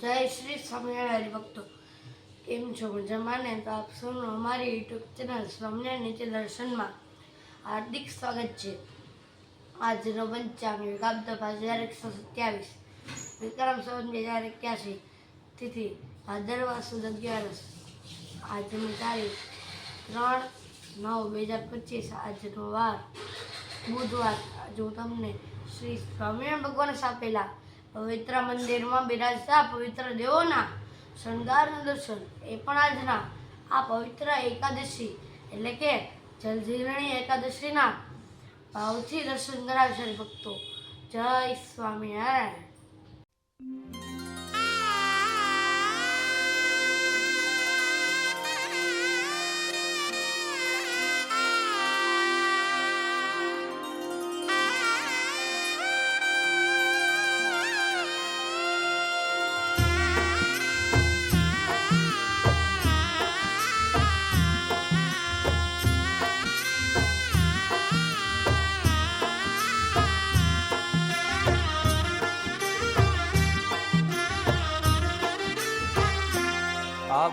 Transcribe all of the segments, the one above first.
જય શ્રી સ્વામિનારાયણ ભક્તો. કેમ છો મજામાં ને? તો આપ સૌનું અમારી યુટ્યુબ ચેનલ સ્વામિનારાયણ નીચે દર્શનમાં હાર્દિક સ્વાગત છે. આજનો પંચાંગ વિકાબ્દ પાંચ હજાર એકસો સત્યાવીસ. વિક્રમ સંવત બે હજાર એક્યાસી તિથિ ભાદરવા સુદ અગિયારસ. આજની તારીખ ત્રણ નવ બે હજાર પચીસ. આજનો વાર. બુધવાર. આજે હું તમને શ્રી સ્વામિનારાયણ ભગવાન સ્થાપેલા પવિત્ર મંદિરમાં બિરાજતા પવિત્ર દેવોના શણગારનું દર્શન, એ પણ આજના આ પવિત્ર એકાદશી, એટલે કે જલજીરણી એકાદશીના ભાવથી દર્શન કરાવશે ભક્તો. જય સ્વામિનારાયણ.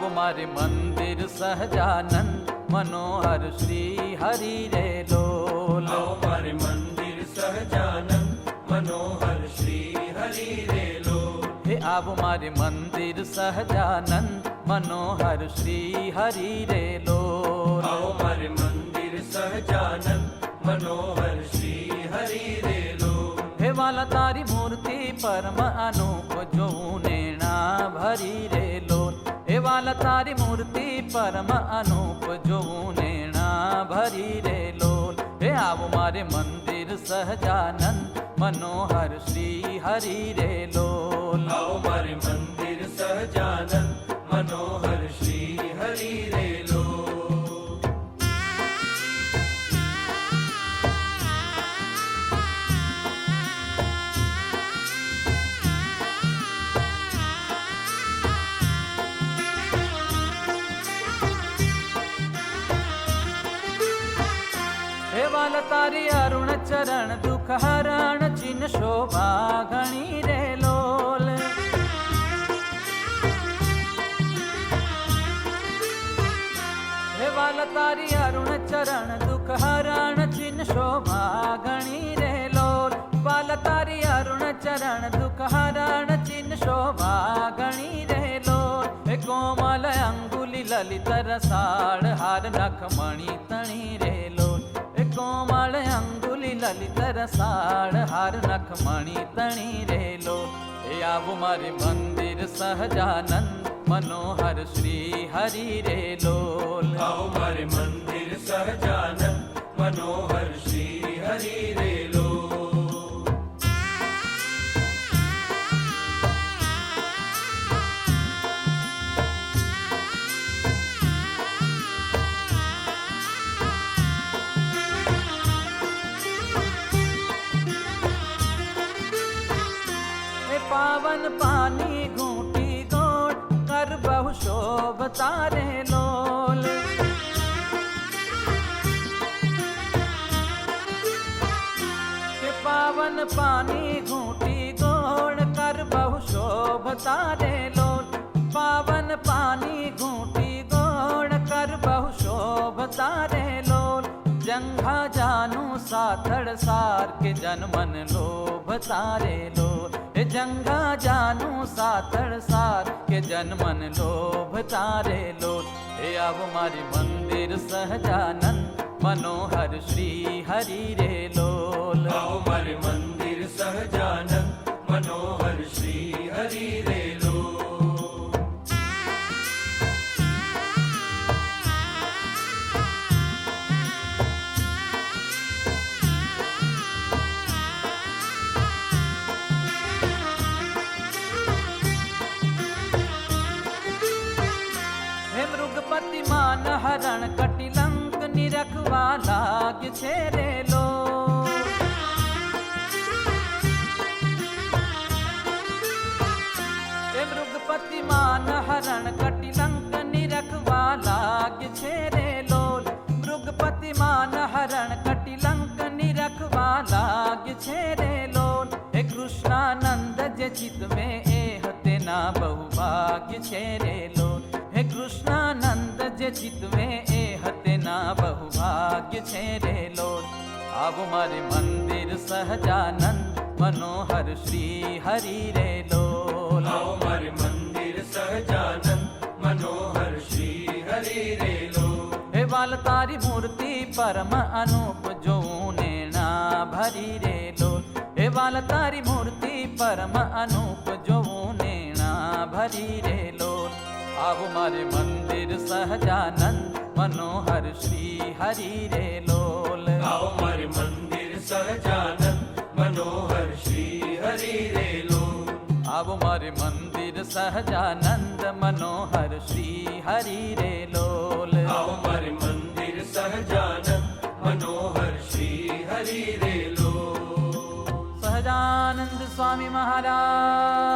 આવ મારે મંદિર સહજાનંદ મનોહર શ્રી હરિ રે લોલ મારે મંદિર સહજાનંદ મનોહર શ્રી હરિ રે લો. હે આવ મારી મંદિર સહજાનંદ મનોહર શ્રી હરિ રે લો આવો મારે મંદિર સહજાનંદ મનોહર શ્રી હરિ રે લો. હે વાલા તારી મૂર્તિ પરમ અનુપ જોઉં નેણા ભરી રે લોલ હે વાલા તારી મૂર્તિ પરમ અનુપ જોઉં નેણા ભરી રે લોલ. હે આવ મારે મંદિર સહજાનંદ મનોહર શ્રી હરિ રે લોલ. આવો મારે મંદિર સહજાનંદ મનોહર શ્રી હરિ રે વાલ તારી અરુણ ચરણ, દુઃખ હરણ ચિન શોભા ગણી રે લોલ. હે વાલ તારી અરુણ ચરણ, દુઃખ હરણ ચિન શોભા ગણી રે લોલ. વાલ તારી અરુણ ચરણ, દુઃખ હરણ ચિન શોભા ગણી રે લોલ. હે કોમલ અંગુલી લલિત રસાળ, હાર નખ મણી તણી રે કોમળ અંગુલી લલિત રસાળ હાર નખ મણી તણી રેલો એ આવું મારે મંદિર સહજાનંદ મનોહર શ્રી હરિ રેલો આવો મારે મંદિર સહજાનંદ મનોહર શ્રી તારે લોલ કે પાવન પાની ઘૂંટી ગોળ કર બહુ શોભ તારે લોલ પાવન પાની ઘૂંટી ગોળ કર બહુ શોભ તારે લોલ જંઘા જાનું સાથળ સાર કે જનમન લોભ તારેલો હે જંઘા જાનું સાથળ સાર કે જનમન લોભ તારેલો હે આવો મારી મંદિર સહજાનંદ મનોહર શ્રી હરિ રે લોલ આવો મારી મંદિર સહજાનંદ મનોહર શ્રી હરિ રે નિરખવા લાગ છે રે લો. મૃગપતિ માન હરણ કટિલંક નિરખવા લાગ છે રે લોલ મૃગપતિ માન હરણ કટિલંક નિરખવા લાગ છે રે લોલ હે કૃષ્ણ કૃષ્ણાનંદ, જે ચિતવે એ હતેના બહુભાગ્ય છે રે હે કૃષ્ણાનંદ, જે ચિતવે એ હતેના બહુભાગ્ય છે રે લોલ આવો મારે મંદિર સહજાનંદ મનોહર શ્રી હરિ રે લોલ આવો મારે મંદિર સહજાનંદ મનોહર શ્રી હરિ રે લો હે વાલ તારી મૂર્તિ પરમ અનુપ જોઉં નેણા ભરી રે લોલ હે વાલ તારી મૂર્તિ પરમ અનુપ જોઉં નેણા ભરી રે લોલ આવો મારે મંદિર સહજાનંદ મનોહર શ્રી હરિ રે લોલ આવો મારે મંદિર સહજાનંદ મનોહર શ્રી હરિ રે લોલ આવો મારે મંદિર સહજાનંદ મનોહર શ્રી હરિ રે લોલ આવો મારે મંદિર સહજાનંદ મનોહર શ્રી હરિ રે લોલ સહજાનંદ સ્વામી મહારાજની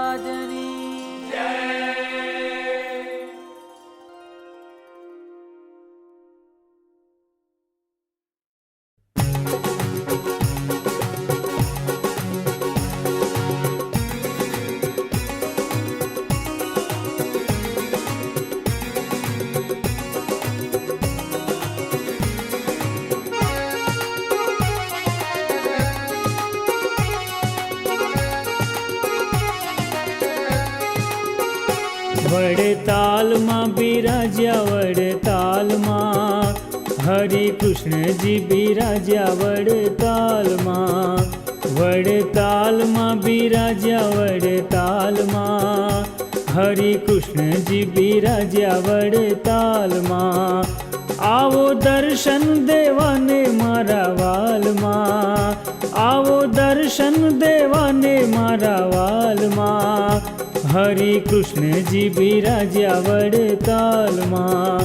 વડતાલમાં બિરાજ્યા વડતાલમાં હરિ કૃષ્ણજી બિરાજ્યા વડતાલમાં વડતાલમાં બિરાજ્યા વડતાલમાં હરિ કૃષ્ણજી બિરાજ્યા વડતાલમાં આવો દર્શન દેવાને મારા વાલમાં. આવો દર્શન દેવાને મારા વાલમાં. હરિ કૃષ્ણજી બિરાજ્યા વડતાલમાં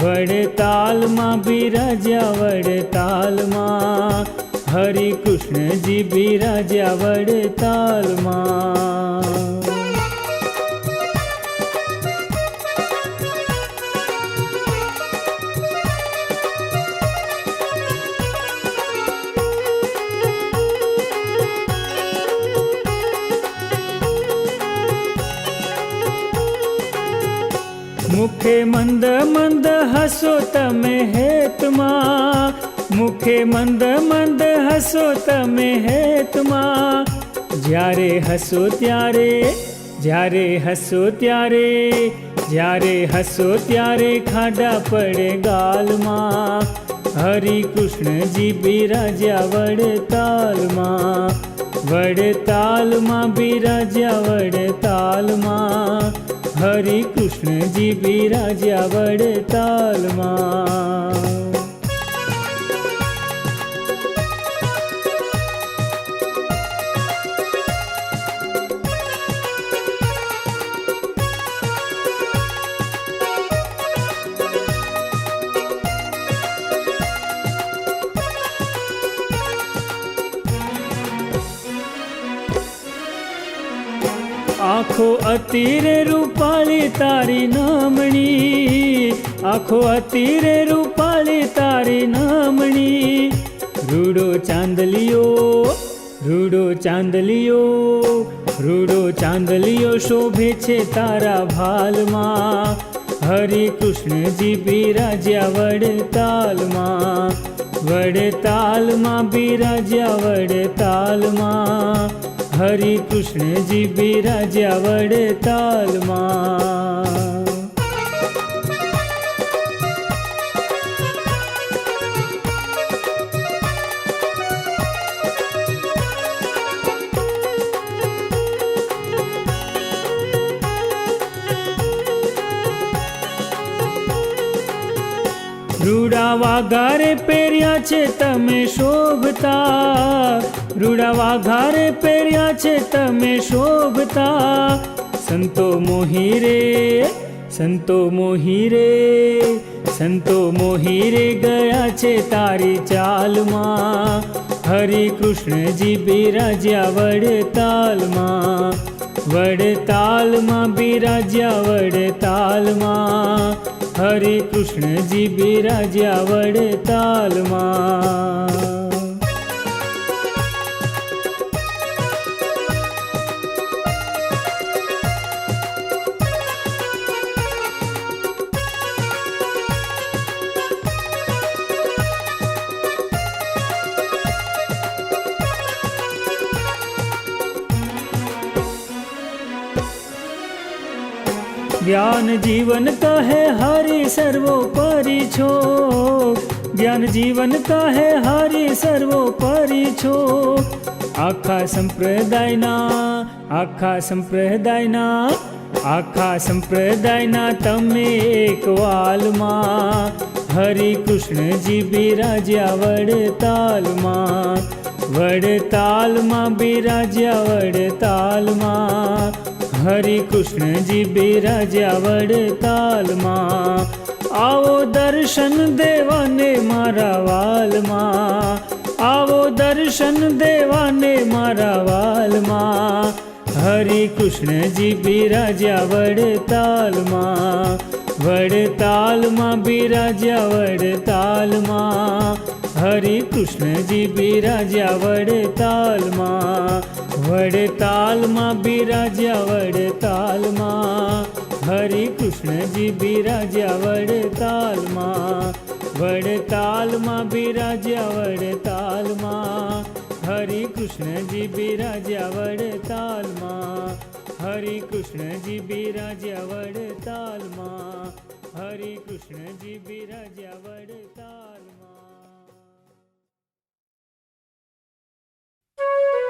વડતાલમાં બિરાજ્યા વડતાલમાં હરિ કૃષ્ણજી બિરાજ્યા વડતાલમાં મુખે મંદ મંદ હસો તમે હેતમાં. મુખે મંદ મંદ હસો તમે હેતમાં. જ્યારે હસો ત્યારે, જ્યારે હસો ત્યારે, જ્યારે હસો ત્યારે ખાડા પડે ગાલમાં. હરિ કૃષ્ણજી બિરાજ્યા વડતાલમાં વડતાલમાં બિરાજ્યા વડતાલમાં હરિ કૃષ્ણજી બિરાજ્યા વડતાલમાં. આખો અતિરે રૂપાળી તારી નામણી, આખો અતિરે રૂપાળી તારી નામણી. રૂડો ચાંદલિયો રૂડો ચાંદલિયો રૂડો ચાંદલિયો શોભે છે તારા ભાલમાં. હરે કૃષ્ણજી બિરાજ્યા વડતાલમાં વડતાલમાં બિરાજ્યા વડતાલમાં. હરિ બિરાજ્યા વડે વડતાલમાં રૂડા વાઘારે પહેર્યા છે તમે શોભતા. રૂડા વાઘારે પહેર્યા છે તમે શોભતા. સંતો મોહી રે સંતો મોહી રે સંતો મોહી રે ગયા છે તારી ચાલમાં. હરે કૃષ્ણજી બિરાજ્યા વડતાલમાં વડતાલમાં બિરાજ્યા વડતાલમાં હરિ કૃષ્ણજી બિરાજ્યા વડતાલમાં જ્ઞાન જીવન કહે હરી સર્વોપરી છો જ્ઞાન જીવન કહે હરી સર્વોપરી છો આખા સંપ્રદાયના આખા સંપ્રદાયના આખા સંપ્રદાયના તમે એક વાલમાં હરિ કૃષ્ણજી બિરાજ્યા વડતાલમાં વડતાલમાં બિરાજ્યા વડતાલમાં હરિ કૃષ્ણજી બિરાજ્યા વડતાલમાં આવો દર્શન દેવાને મારા વાલમાં. આવો દર્શન દેવાને મારા વાલમાં. Hari Krishnaji બિરાજ્યા વડતાલમાં વડતાલમાં બિરાજ્યા વડતાલમાં Hari Krishnaji બિરાજ્યા વડતાલમાં વડતાલમાં બિરાજ્યા વડતાલમાં Hari Krishnaji બિરાજ્યા વડતાલમાં વડતાલમાં બિરાજ્યા વડતાલમાં Hari Krishnaji બિરાજ્યા વડતાલમાં Hari Krishnaji બિરાજ્યા વડતાલમાં Hari Krishnaji બિરાજ્યા વડતાલમાં Thank you.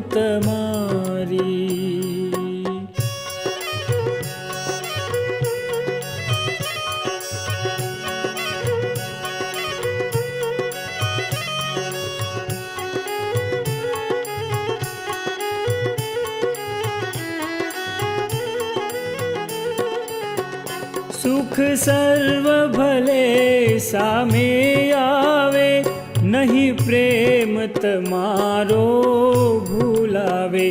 સુખ સર્વ ભલે સામે આવે, નહીં પ્રેમ તમારો ભૂલાવે.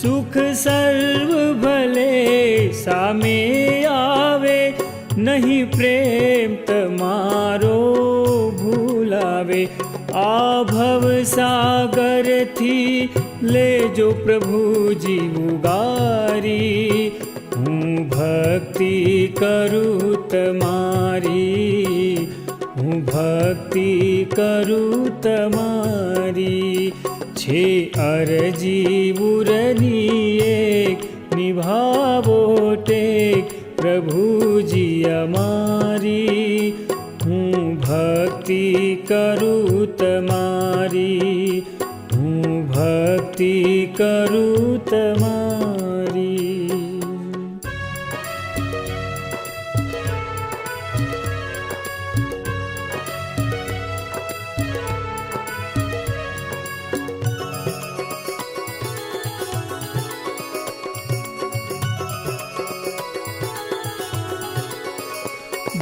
સુખ સર્વ ભલે સામે આવે, નહીં પ્રેમ તમારો ભૂલાવે. આ ભવ સાગરથી લેજો પ્રભુજી ઉગારી. હું ભક્તિ કરું તમારી હું ભક્તિ કરું તમારી છે અરજી ઉરની એક નિભાવો ટેક પ્રભુજી અમારી હું ભક્તિ કરું તમારી હું ભક્તિ કરું તમારી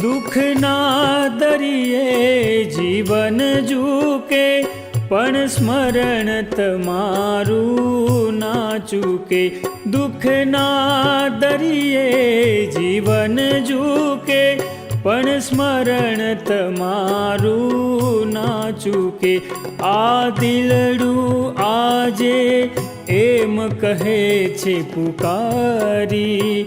દુઃખના દરિયે જીવન ઝૂકે, પણ સ્મરણ તમારું ના ચૂકે. દુઃખના દરિયે જીવન ઝૂકે, પણ સ્મરણ તમારું ના ચૂકે. આ દિલડું આજે એમ કહે છે, પુકારી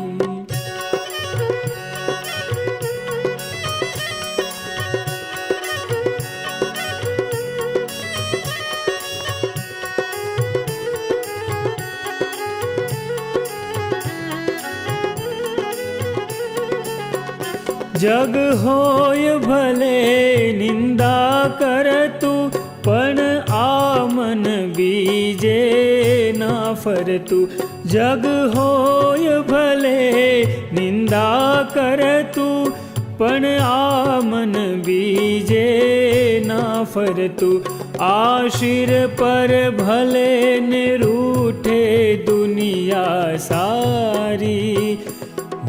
જગ હોય ભલે નિંદા કરતું પણ આ મન બીજે ના ફરતું જગ હોય ભલે નિંદા કરતું પણ આ મન બીજે ના ફરતું આશીર શિર પર ભલે ને રૂઠે દુનિયા સારી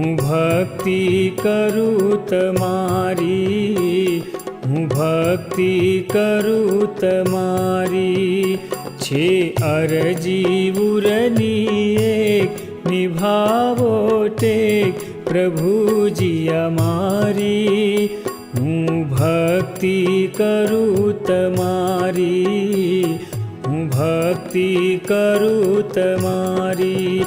હું ભક્તિ કરું તમારી હું ભક્તિ કરું તમારી છે અરજી ઉરની એક નિભાવો ટેક પ્રભુજી અમારી હું ભક્તિ કરું તમારી હું ભક્તિ કરું તમારી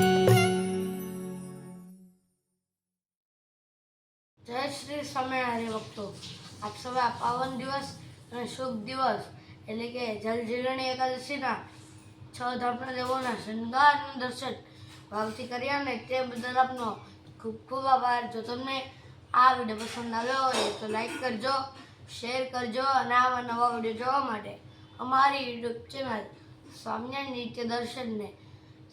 સ્વામિનારાયણ ભક્તો આપ સૌએ આ પાવન દિવસ અને શુભ દિવસ, એટલે કે જલજીલણી એકાદશીના છ ધામના દેવોના શૃંગારનું દર્શન ભાવથી કર્યા ને તે બદલ આપનો ખૂબ ખૂબ આભાર. જો તમને આ વીડિયો પસંદ આવ્યો હોય તો લાઈક કરજો, શેર કરજો અને આવા નવા વીડિયો જોવા માટે અમારી યુટ્યુબ ચેનલ સ્વામિનારાયણ નિત્ય દર્શનને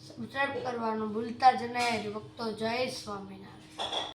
સબસ્ક્રાઈબ કરવાનું ભૂલતા જ નહીં. ભક્તો જય સ્વામિનારાયણ.